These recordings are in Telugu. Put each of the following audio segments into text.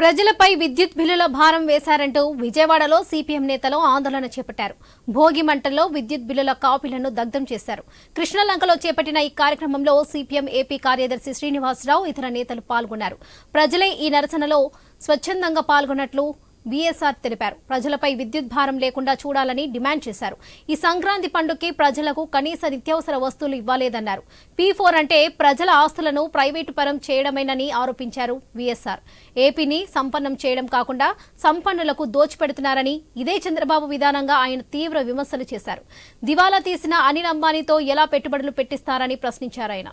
ప్రజలపై విద్యుత్ బిల్లుల భారం వేశారంటూ విజయవాడలో సిపిఎం నేతలు ఆందోళన చేపట్టారు. భోగి మంటల్లో విద్యుత్ బిల్లుల కాపీలను దగ్ధం చేశారు. కృష్ణలంకలో చేపట్టిన ఈ కార్యక్రమంలో సిపిఎం ఏపీ కార్యదర్శి శ్రీనివాసరావు ఇతర నేతలు పాల్గొన్నారు. ప్రజలే ఈ నిరసనలో స్వచ్ఛందంగా పాల్గొన్నట్లు బీఎస్ఆర్ తెలిపారు. ప్రజలపై విద్యుత్ భారం లేకుండా చూడాలని డిమాండ్ చేశారు. ఈ సంక్రాంతి పండుగకి ప్రజలకు కనీస నిత్యావసర వస్తువులు ఇవ్వలేదన్నారు. పీ ఫోర్ అంటే ప్రజల ఆస్తులను ప్రైవేటు పరం చేయడమేనని ఆరోపించారు బీఎస్ఆర్. ఏపీని సంపన్నం చేయడం కాకుండా సంపన్నులకు దోచిపెడుతున్నారని ఇదే చంద్రబాబు విధానంగా ఆయన తీవ్ర విమర్శలు చేశారు. దివాలా తీసిన అనిల్ అంబానీతో ఎలా పెట్టుబడులు పెట్టిస్తారని ప్రశ్నించారు ఆయన.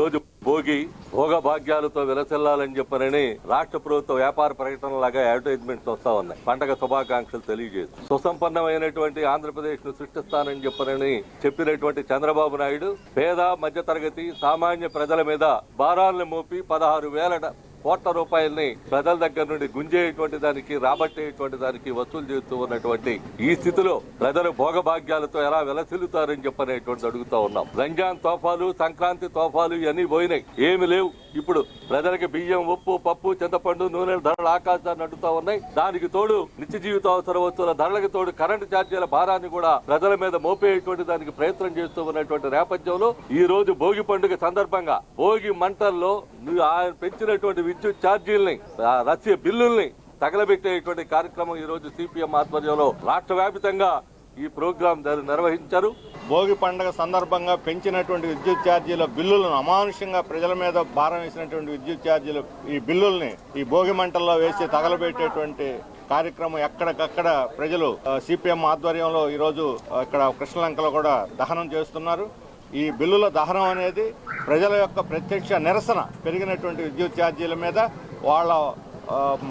రోజు భోగి భోగ భాగ్యాలతో విలసిల్లాలని చెప్పనని రాష్ట్ర ప్రభుత్వ వ్యాపార ప్రకటనలాగా అడ్వర్టైజ్మెంట్స్ వస్తా ఉన్నాయి. పండగ శుభాకాంక్షలు తెలియజేస్తూ. సుసంపన్నమైనటువంటి ఆంధ్రప్రదేశ్ను సృష్టిస్తానని చెప్పనని చెప్పినటువంటి చంద్రబాబు నాయుడు పేద మధ్యతరగతి సామాన్య ప్రజల మీద భారాలను మోపి పదహారు వేల కోట్ల రూపాయల్ని ప్రజల దగ్గర నుండి గుంజేటువంటి దానికి రాబట్టేటువంటి దానికి వసూలు చేస్తూ ఉన్నటువంటి ఈ స్థితిలో ప్రజలు భోగభాగ్యాలతో ఎలా వెలసిల్లుతారని చెప్పనేటువంటి అడుగుతా ఉన్నాం. రంజాన్ తోఫాలు సంక్రాంతి తోఫాలు ఇవన్నీ పోయినాయి. ఏమి లేవు. ఇప్పుడు ప్రజలకి బియ్యం ఉప్పు పప్పు చింతపండు నూనె ధరలు ఆకాశాన్ని అడ్డుతా ఉన్నాయి. దానికి తోడు నిత్య జీవిత అవసర వస్తువుల ధరలకు తోడు కరెంటు ఛార్జీల భారాన్ని కూడా ప్రజల మీద మోపేటువంటి దానికి ప్రయత్నం చేస్తూ ఉన్నటువంటి నేపథ్యంలో ఈ రోజు భోగి పండుగ సందర్భంగా భోగి మంటల్లో ఆయన పెంచినటువంటి విద్యుత్ ఛార్జీల్ని ఆ బిల్లుల్ని తగలబెట్టేటువంటి కార్యక్రమం ఈ రోజు సిపిఎం ఆధ్వర్యంలో రాష్ట్ర వ్యాప్తంగా ఈ ప్రోగ్రాం నిర్వహించారు. భోగి పండుగ సందర్భంగా పెంచినటువంటి విద్యుత్ ఛార్జీల బిల్లులను అమానుషంగా ప్రజల మీద భారం వేసినటువంటి విద్యుత్ ఛార్జీలు ఈ బిల్లుల్ని ఈ భోగి మంటల్లో వేసి తగలబెట్టేటువంటి కార్యక్రమం ఎక్కడికక్కడ ప్రజలు సిపిఎం ఆధ్వర్యంలో ఈరోజు ఇక్కడ కృష్ణలంకలో కూడా దహనం చేస్తున్నారు. ఈ బిల్లుల దహనం అనేది ప్రజల యొక్క ప్రత్యక్ష నిరసన పెరిగినటువంటి విద్యుత్ ఛార్జీల మీద వాళ్ళ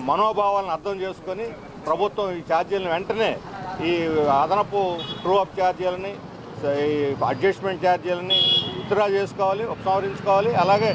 మనోభావాలను అర్థం చేసుకొని ప్రభుత్వం ఈ ఛార్జీలను వెంటనే ఈ అదనపు ట్రూ అప్ ఛార్జీలని ఈ అడ్జస్ట్మెంట్ ఛార్జీలని విత్డ్రా చేసుకోవాలి ఉపసంహరించుకోవాలి. అలాగే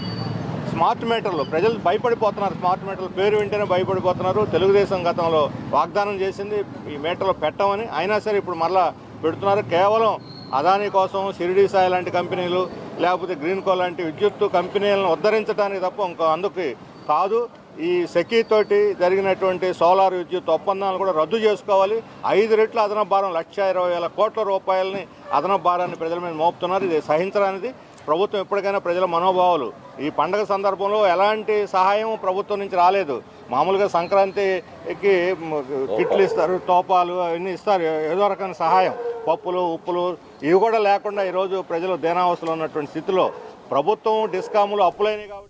స్మార్ట్ మీటర్లు ప్రజలు భయపడిపోతున్నారు. స్మార్ట్ మీటర్లు పేరు వింటేనే భయపడిపోతున్నారు. తెలుగుదేశం గతంలో వాగ్దానం చేసింది ఈ మీటర్లు పెట్టమని. అయినా సరే ఇప్పుడు మరలా పెడుతున్నారు. కేవలం అదానీ కోసం షిరిడి సాయి లాంటి కంపెనీలు లేకపోతే గ్రీన్ కో లాంటి విద్యుత్ కంపెనీలను ఉద్ధరించడానికి తప్ప ఇంకో అందుకు కాదు. ఈ సెకీతోటి జరిగినటువంటి సోలార్ విద్యుత్ ఒప్పందాలను కూడా రద్దు చేసుకోవాలి. ఐదు రెట్ల అదన భారం లక్ష ఇరవై వేల కోట్ల రూపాయలని అదనపు భారాన్ని ప్రజల మీద మోపుతున్నారు. ఇది సహించడానికి ప్రభుత్వం ఎప్పటికైనా ప్రజల మనోభావాలు. ఈ పండగ సందర్భంలో ఎలాంటి సహాయం ప్రభుత్వం నుంచి రాలేదు. మామూలుగా సంక్రాంతికి కిట్లు ఇస్తారు తోపాలు అవన్నీ ఇస్తారు. ఏదో రకమైన సహాయం. పప్పులు ఉప్పులు ఇవి కూడా లేకుండా ఈరోజు ప్రజలు దేనావస్థలో ఉన్నటువంటి స్థితిలో ప్రభుత్వం డిస్కాములు అప్పులైనవి కాబట్టి